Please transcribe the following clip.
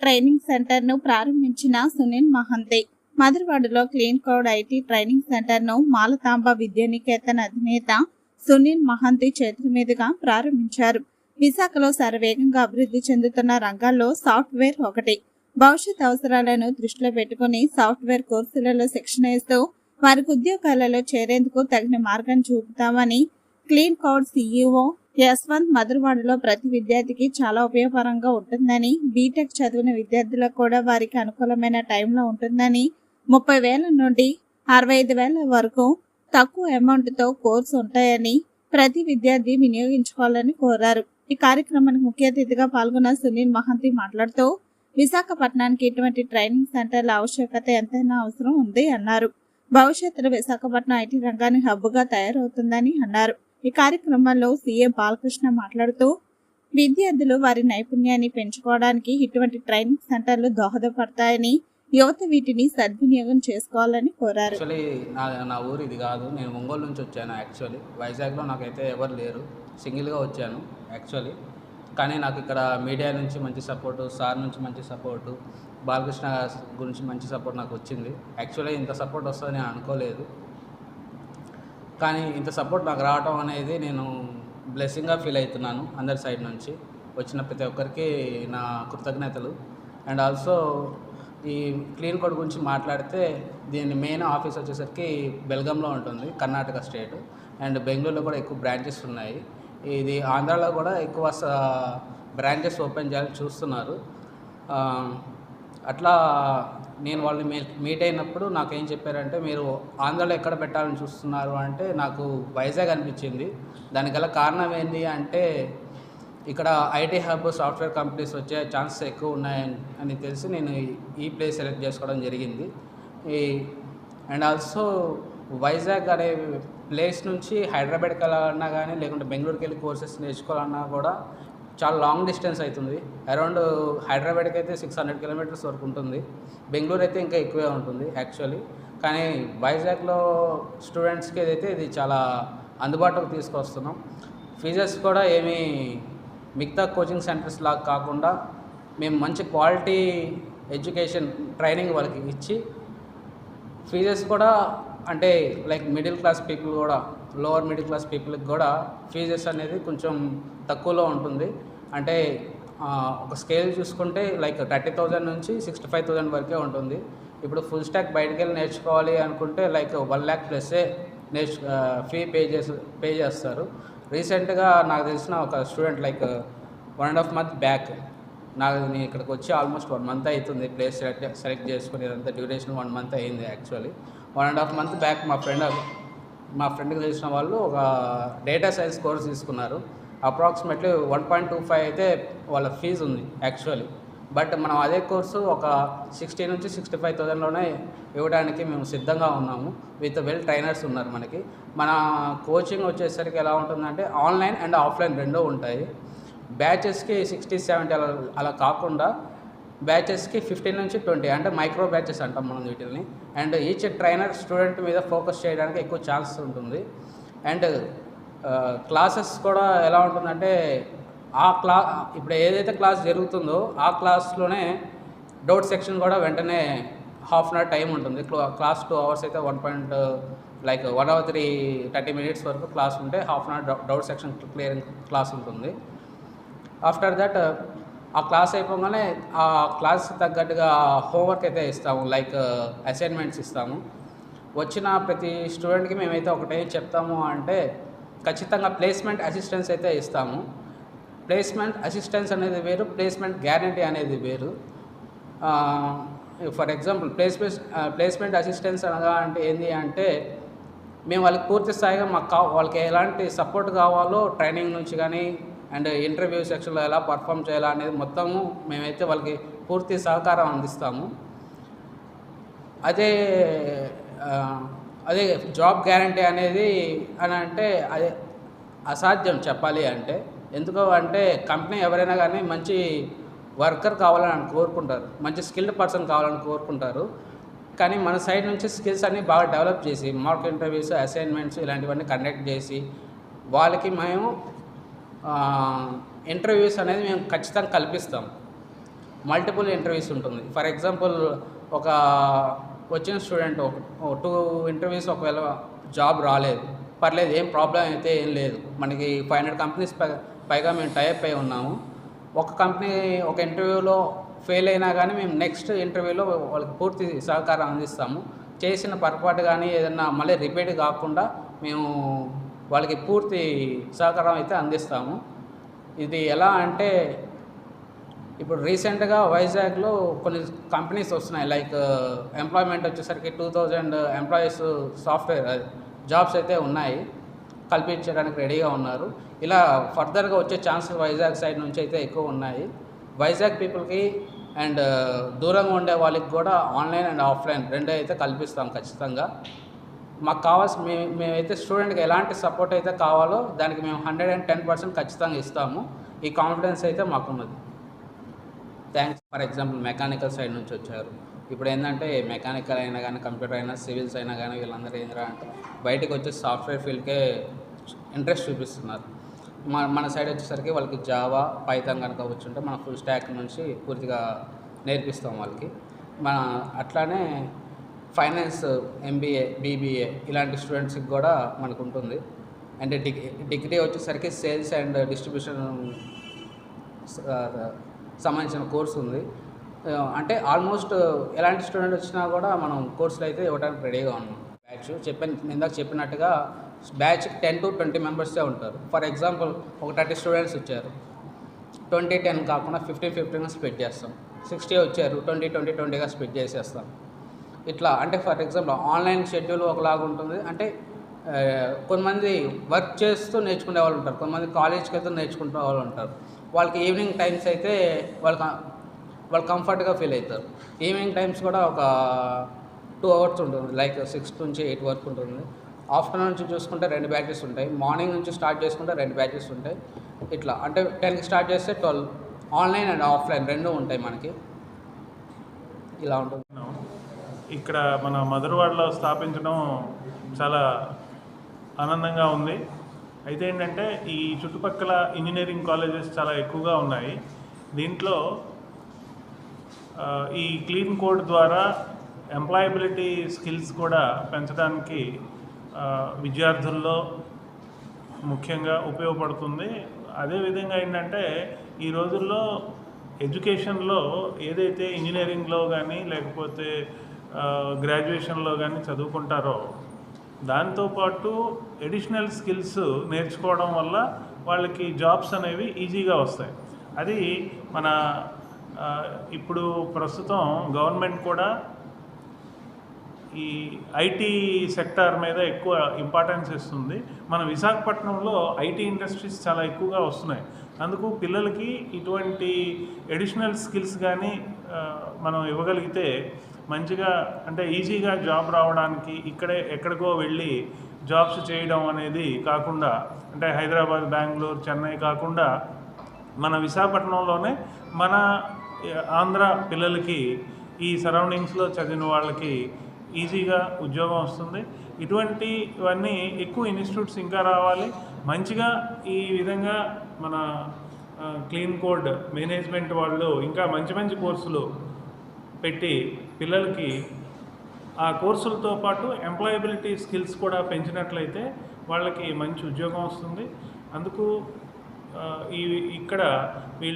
Training సెంటర్ను ప్రారంభించిన సునీల్ మహంతే. మధురవాడలో క్లీన్ కోడ్ ఐటీ ట్రైనింగ్ సెంటర్ను మాలతాంబ విద్యానికేతన్ అధినేత సునీల్ మహంతి చేతుల మీదుగా ప్రారంభించారు. విశాఖలో శరవేగంగా అభివృద్ధి చెందుతున్న రంగాల్లో సాఫ్ట్వేర్ ఒకటి. భవిష్యత్ అవసరాలను దృష్టిలో పెట్టుకుని సాఫ్ట్వేర్ కోర్సులలో శిక్షణ ఇస్తూ వారికి ఉద్యోగాలలో చేరేందుకు తగిన మార్గం చూపుతామని క్లీన్ కోడ్ సీఈఓ యశ్వంత్ మధురవాడలో ప్రతి విద్యార్థికి చాలా ఉపయోగకరంగా ఉంటుందని బీటెక్ చదివిన విద్యార్థులకు కూడా వారికి అనుకూలమైన టైంలో ఉంటుందని ముప్పై వేల నుండి అరవై ఐదు వేల వరకు తక్కువ అమౌంట్తో కోర్సు ఉంటాయని ప్రతి విద్యార్థి వినియోగించుకోవాలని కోరారు. ఈ కార్యక్రమానికి ముఖ్య అతిథిగా పాల్గొన్న సునీల్ మహంతి మాట్లాడుతూ విశాఖపట్నానికి ఇటువంటి ట్రైనింగ్ సెంటర్ల ఆవశ్యకత ఎంతైనా అవసరం ఉంది అన్నారు. భవిష్యత్తులో విశాఖపట్నం ఐటీ రంగాన్ని హబ్బుగా తయారవుతుందని అన్నారు. ఈ కార్యక్రమంలో సీఏ బాలకృష్ణ మాట్లాడుతూ విద్యార్థులు వారి నైపుణ్యాన్ని పెంచుకోవడానికి ఇటువంటి ట్రైనింగ్ సెంటర్లు దోహదపడతాయని యువత వీటిని సద్వినియోగం చేసుకోవాలని కోరారు. యాక్చువల్లీ నా నా ఊరు ఇది కాదు. నేను ఒంగోలు నుంచి వచ్చాను యాక్చువల్లీ. వైజాగ్లో నాకైతే ఎవరు లేరు. సింగిల్గా వచ్చాను యాక్చువల్లీ. కానీ నాకు ఇక్కడ మీడియా నుంచి మంచి సపోర్టు సార్ నుంచి మంచి సపోర్టు బాలకృష్ణ గురించి మంచి సపోర్ట్ నాకు వచ్చింది. యాక్చువల్లీ ఇంత సపోర్ట్ వస్తుందని నేను అనుకోలేదు. కానీ ఇంత సపోర్ట్ నాకు రావటం అనేది నేను బ్లెస్సింగ్గా ఫీల్ అవుతున్నాను అందరి సైడ్ నుంచి. వచ్చిన ప్రతి ఒక్కరికి నా కృతజ్ఞతలు. అండ్ ఆల్సో ఈ క్లీన్ కోడ్ గురించి మాట్లాడితే దీని మెయిన్ ఆఫీస్ వచ్చేసరికి బెల్గంలో ఉంటుంది కర్ణాటక స్టేట్ అండ్ బెంగళూరులో కూడా ఎక్కువ బ్రాంచెస్ ఉన్నాయి. ఇది ఆంధ్రాలో కూడా ఎక్కువ బ్రాంచెస్ ఓపెన్ చేయాలని చూస్తున్నారు. అట్లా నేను వాళ్ళని మీ మీట్ అయినప్పుడు నాకు ఏం చెప్పారంటే మీరు ఆంధ్రాలో ఎక్కడ పెట్టాలని చూస్తున్నారు? అంటే నాకు వైజాగ్ అనిపించింది. దానికి గల కారణం ఏంటి అంటే ఇక్కడ ఐటీ హబ్ సాఫ్ట్వేర్ కంపెనీస్ వచ్చే ఛాన్సెస్ ఎక్కువ ఉన్నాయని అని తెలిసి నేను ఈ- ఈ ప్లేస్ సెలెక్ట్ చేసుకోవడం జరిగింది. ఈ అండ్ ఆల్సో వైజాగ్ అనే ప్లేస్ నుంచి హైదరాబాద్కి వెళ్ళాలన్నా కానీ లేకుంటే బెంగళూరుకి వెళ్ళి కోర్సెస్ నేర్చుకోవాలన్నా కూడా చాలా లాంగ్ డిస్టెన్స్ అవుతుంది. అరౌండ్ హైదరాబాద్కి అయితే సిక్స్ హండ్రెడ్ కిలోమీటర్స్ వరకు ఉంటుంది. బెంగళూరు అయితే ఇంకా ఎక్కువే ఉంటుంది యాక్చువల్లీ కానీ వైజాగ్లో స్టూడెంట్స్కి అయితే ఇది చాలా అందుబాటులోకి తీసుకొస్తున్నాం. ఫీజెస్ కూడా ఏమీ మిగతా కోచింగ్ సెంటర్స్ లాగా కాకుండా మేము మంచి క్వాలిటీ ఎడ్యుకేషన్ ట్రైనింగ్ వాళ్ళకి ఇచ్చి ఫీజెస్ కూడా అంటే లైక్ మిడిల్ క్లాస్ పీపుల్ కూడా లోవర్ మిడిల్ క్లాస్ పీపుల్కి కూడా ఫీజెస్ అనేది కొంచెం తక్కువలో ఉంటుంది. అంటే ఒక స్కేల్ చూసుకుంటే లైక్ థర్టీ థౌజండ్ నుంచి సిక్స్టీ ఫైవ్ థౌజండ్ వరకే ఉంటుంది. ఇప్పుడు ఫుల్ స్టాక్ బయటకు వెళ్ళి నేర్చుకోవాలి అనుకుంటే లైక్ వన్ ల్యాక్ ప్లస్సే నేర్చు ఫీ పే చేసి పే చేస్తారు. రీసెంట్గా నాకు తెలిసిన ఒక student like one and half month back నాకు నేను ఇక్కడికి వచ్చి ఆల్మోస్ట్ వన్ మంత్ అవుతుంది ప్లేస్ సెలెక్ట్ సెలెక్ట్ చేసుకుని ఇదంతా డ్యూరేషన్ వన్ మంత్ అయింది actually one and half month back మా ఫ్రెండ్ మా ఫ్రెండ్కి తెలిసిన వాళ్ళు ఒక డేటా సైన్స్ కోర్స్ తీసుకున్నారు. Approximately one point two five అయితే వాళ్ళ ఫీజు ఉంది యాక్చువల్లీ. బట్ మనం అదే కోర్సు ఒక సిక్స్టీ నుంచి సిక్స్టీ ఫైవ్ థౌజండ్లోనే ఇవ్వడానికి మేము సిద్ధంగా ఉన్నాము. విత్ వెల్ ట్రైనర్స్ ఉన్నారు మనకి. మన కోచింగ్ వచ్చేసరికి ఎలా ఉంటుందంటే ఆన్లైన్ అండ్ ఆఫ్లైన్ రెండూ ఉంటాయి. బ్యాచెస్కి సిక్స్టీ సెవెంటీ అలా అలా కాకుండా బ్యాచెస్కి ఫిఫ్టీన్ నుంచి ట్వంటీ అంటే మైక్రో బ్యాచెస్ అంటాం మనం వీటిని అండ్ ఈచ్ ట్రైనర్ స్టూడెంట్ మీద ఫోకస్ చేయడానికి ఎక్కువ ఛాన్స్ ఉంటుంది. అండ్ క్లాసెస్ కూడా ఎలా ఉంటుందంటే ఆ క్లా ఇప్పుడు ఏదైతే క్లాస్ జరుగుతుందో ఆ క్లాస్లోనే డౌట్ సెక్షన్ కూడా వెంటనే హాఫ్ అన్ అవర్ టైం ఉంటుంది. క్లాస్ టూ అవర్స్ అయితే one point like one hour three thirty minutes వరకు క్లాస్ ఉంటే half an hour doubt section clearing class ఉంటుంది. ఆఫ్టర్ దట్ ఆ క్లాస్ అయిపోగానే ఆ క్లాస్ తగ్గట్టుగా హోంవర్క్ అయితే ఇస్తాము లైక్ అసైన్మెంట్స్ ఇస్తాము. వచ్చిన ప్రతి స్టూడెంట్కి మేమైతే ఒకటే చెప్తాము అంటే ఖచ్చితంగా ప్లేస్మెంట్ అసిస్టెన్స్ అయితే ఇస్తాము. ప్లేస్మెంట్ అసిస్టెన్స్ అనేది వేరు ప్లేస్మెంట్ గ్యారంటీ అనేది వేరు. For example placement placement assistance అనగా అంటే ఏంటి అంటే మేము వాళ్ళకి పూర్తి స్థాయిగా మాకు కా వాళ్ళకి ఎలాంటి సపోర్ట్ కావాలో ట్రైనింగ్ నుంచి కానీ అండ్ ఇంటర్వ్యూ సెక్షన్లో ఎలా పర్ఫామ్ చేయాలా అనేది మొత్తము మేమైతే వాళ్ళకి పూర్తి సహకారం అందిస్తాము. అదే అదే జాబ్ గ్యారంటీ అనేది అని అంటే అదే అసాధ్యం చెప్పాలి అంటే. ఎందుకు అంటే కంపెనీ ఎవరైనా కానీ మంచి వర్కర్ కావాలని కోరుకుంటారు. మంచి స్కిల్డ్ పర్సన్ కావాలని కోరుకుంటారు. కానీ మన సైడ్ నుంచి స్కిల్స్ అన్ని బాగా డెవలప్ చేసి మార్క్ ఇంటర్వ్యూస్ అసైన్మెంట్స్ ఇలాంటివన్నీ కండక్ట్ చేసి వాళ్ళకి మేము ఇంటర్వ్యూస్ అనేది మేము ఖచ్చితంగా కల్పిస్తాం. మల్టిపుల్ ఇంటర్వ్యూస్ ఉంటుంది. ఫర్ ఎగ్జాంపుల్ ఒక వచ్చిన స్టూడెంట్ ఒక టూ ఇంటర్వ్యూస్ ఒకవేళ జాబ్ రాలేదు. పర్లేదు ఏం ప్రాబ్లం అయితే ఏం లేదు. మనకి ఫైవ్ హండ్రెడ్ కంపెనీస్ పై పైగా మేము టైప్ అయి ఉన్నాము. ఒక కంపెనీ ఒక ఇంటర్వ్యూలో ఫెయిల్ అయినా కానీ మేము నెక్స్ట్ ఇంటర్వ్యూలో వాళ్ళకి పూర్తి సహకారం అందిస్తాము. చేసిన పొరపాటు కానీ ఏదన్నా మళ్ళీ రిపీట్ కాకుండా మేము వాళ్ళకి పూర్తి సహకారం అయితే అందిస్తాము. ఇది ఎలా అంటే ఇప్పుడు రీసెంట్గా వైజాగ్లో కొన్ని కంపెనీస్ వస్తున్నాయి. లైక్ ఎంప్లాయ్మెంట్ వచ్చేసరికి two thousand employees software jobs అయితే ఉన్నాయి. కల్పించడానికి రెడీగా ఉన్నారు. ఇలా ఫర్దర్గా వచ్చే ఛాన్సెస్ వైజాగ్ సైడ్ నుంచి అయితే ఎక్కువ ఉన్నాయి. వైజాగ్ పీపుల్కి అండ్ దూరంగా ఉండే వాళ్ళకి కూడా ఆన్లైన్ అండ్ ఆఫ్లైన్ రెండే అయితే కల్పిస్తాం ఖచ్చితంగా. మాకు కావాల్సిన మేము మేమైతే స్టూడెంట్కి ఎలాంటి సపోర్ట్ అయితే కావాలో దానికి మేము హండ్రెడ్ అండ్ టెన్ పర్సెంట్ ఖచ్చితంగా ఇస్తాము. ఈ కాన్ఫిడెన్స్ అయితే మాకున్నది. Thanks for example mechanical side నుంచి వచ్చారు. ఇప్పుడు ఏంటంటే మెకానికల్ అయినా కానీ కంప్యూటర్ అయినా సివిల్స్ అయినా కానీ వీళ్ళందరూ ఏంటంటే అంటే బయటకు వచ్చి సాఫ్ట్వేర్ ఫీల్డ్కే ఇంట్రెస్ట్ చూపిస్తున్నారు. మన మన సైడ్ వచ్చేసరికి వాళ్ళకి జావా పైథాన్ కనుక వచ్చుంటే మన ఫుల్ స్టాక్ నుంచి పూర్తిగా నేర్పిస్తాం వాళ్ళకి. మన అట్లానే ఫైనాన్స్ ఎంబీఏ బీబీఏ ఇలాంటి స్టూడెంట్స్కి కూడా మనకు ఉంటుంది అంటే డిగ్రీ డిగ్రీ వచ్చేసరికి సేల్స్ అండ్ డిస్ట్రిబ్యూషన్ సంబంధించిన కోర్స్ ఉంది. అంటే ఆల్మోస్ట్ ఎలాంటి స్టూడెంట్ వచ్చినా కూడా మనం కోర్సులు అయితే ఇవ్వడానికి రెడీగా ఉన్నాం. బ్యాచ్ చెప్పిన ఇందాక చెప్పినట్టుగా బ్యాచ్ టెన్ టు ట్వంటీ మెంబర్సే ఉంటారు. ఫర్ ఎగ్జాంపుల్ ఒక థర్టీ స్టూడెంట్స్ వచ్చారు. ట్వంటీ టెన్ కాకుండా ఫిఫ్టీన్ ఫిఫ్టీన్గా స్ప్లిట్ చేస్తాం. సిక్స్టీ వచ్చారు ట్వంటీ ట్వంటీ ట్వంటీగా స్ప్లిట్ చేసేస్తాం. ఇట్లా అంటే ఫర్ ఎగ్జాంపుల్ ఆన్లైన్ షెడ్యూల్ ఒకలాగా ఉంటుంది. అంటే కొంతమంది వర్క్ చేస్తూ నేర్చుకునే వాళ్ళు ఉంటారు. కొంతమంది కాలేజ్కి వెళ్తూ నేర్చుకునే వాళ్ళు ఉంటారు. వాళ్ళకి ఈవినింగ్ టైమ్స్ అయితే వాళ్ళకి వాళ్ళు కంఫర్ట్గా ఫీల్ అవుతారు. ఈవినింగ్ టైమ్స్ కూడా ఒక టూ అవర్స్ ఉంటుంది. లైక్ సిక్స్ నుంచి ఎయిట్ వరకు ఉంటుంది. ఆఫ్టర్నూన్ నుంచి చూసుకుంటే రెండు బ్యాచెస్ ఉంటాయి. మార్నింగ్ నుంచి స్టార్ట్ చేసుకుంటే రెండు బ్యాచెస్ ఉంటాయి. ఇట్లా అంటే టెన్కి స్టార్ట్ చేస్తే ట్వెల్వ్. ఆన్లైన్ అండ్ ఆఫ్లైన్ రెండు ఉంటాయి మనకి. ఇలా ఉంటుంది. ఇక్కడ మన మధురవాడలో స్థాపించడం చాలా ఆనందంగా ఉంది. అయితే ఏంటంటే ఈ చుట్టుపక్కల ఇంజనీరింగ్ కాలేజెస్ చాలా ఎక్కువగా ఉన్నాయి. దీంట్లో ఈ క్లీన్ కోడ్ ద్వారా ఎంప్లాయబిలిటీ స్కిల్స్ కూడా పెంచడానికి విద్యార్థుల్లో ముఖ్యంగా ఉపయోగపడుతుంది. అదేవిధంగా ఏంటంటే ఈ రోజుల్లో ఎడ్యుకేషన్లో ఏదైతే ఇంజనీరింగ్లో కానీ లేకపోతే గ్రాడ్యుయేషన్లో కానీ చదువుకుంటారో దాంతోపాటు ఎడిషనల్ స్కిల్స్ నేర్చుకోవడం వల్ల వాళ్ళకి జాబ్స్ అనేవి ఈజీగా వస్తాయి. అది మన ఇప్పుడు ప్రస్తుతం గవర్నమెంట్ కూడా ఈ ఐటీ సెక్టార్ మీద ఎక్కువ ఇంపార్టెన్స్ ఇస్తుంది. మన విశాఖపట్నంలో ఐటీ ఇండస్ట్రీస్ చాలా ఎక్కువగా వస్తున్నాయి. అందుకు పిల్లలకి ఇటువంటి ఎడిషనల్ స్కిల్స్ కానీ మనం ఇవ్వగలిగితే మంచిగా అంటే ఈజీగా జాబ్ రావడానికి ఇక్కడే ఎక్కడికో వెళ్ళి జాబ్స్ చేయడం అనేది కాకుండా అంటే హైదరాబాద్ బెంగళూరు చెన్నై కాకుండా మన విశాఖపట్నంలోనే మన ఆంధ్ర పిల్లలకి ఈ సరౌండింగ్స్లో చదివిన వాళ్ళకి ఈజీగా ఉద్యోగం వస్తుంది. ఇటువంటివన్నీ ఎక్కువ ఇన్స్టిట్యూట్స్ ఇంకా రావాలి. మంచిగా ఈ విధంగా మన క్లీన్ కోడ్ మేనేజ్మెంట్ వాళ్ళు ఇంకా మంచి మంచి కోర్సులు పెట్టి పిల్లలకి ఆ కోర్సులతో పాటు ఎంప్లాయబిలిటీ స్కిల్స్ కూడా పెంచినట్లయితే వాళ్ళకి మంచి ఉద్యోగం వస్తుంది. అందుకు ఈ ఇక్కడ వీళ్ళు